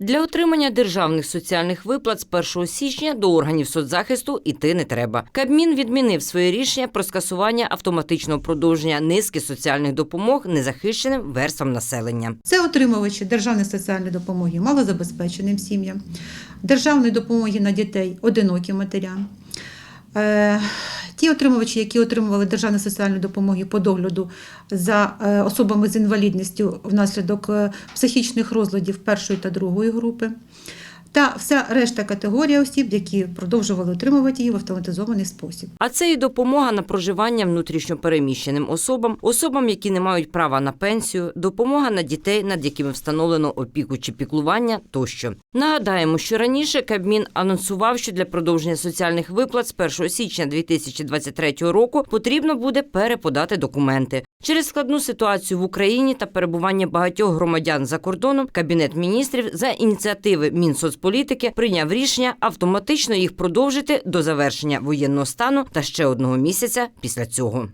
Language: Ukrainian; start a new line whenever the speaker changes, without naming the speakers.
Для отримання державних соціальних виплат з 1 січня до органів соцзахисту іти не треба. Кабмін відмінив своє рішення про скасування автоматичного продовження низки соціальних допомог незахищеним верствам населення.
Це отримувачі державної соціальної допомоги малозабезпеченим сім'ям, державної допомоги на дітей одиноким матерям. Е, Ті отримувачі, які отримували державну соціальну допомогу по догляду за е, особами з інвалідністю внаслідок е, психічних розладів першої та другої групи, та вся решта категорія осіб, які продовжували отримувати її в автоматизований спосіб.
А це і допомога на проживання внутрішньопереміщеним особам, особам, які не мають права на пенсію, допомога на дітей, над якими встановлено опіку чи піклування тощо. Нагадаємо, що раніше Кабмін анонсував, що для продовження соціальних виплат з 1 січня 2023 року потрібно буде переподати документи. Через складну ситуацію в Україні та перебування багатьох громадян за кордоном Кабінет міністрів за ініціативи Мінсоцполітики прийняв рішення автоматично їх продовжити до завершення воєнного стану та ще одного місяця після цього.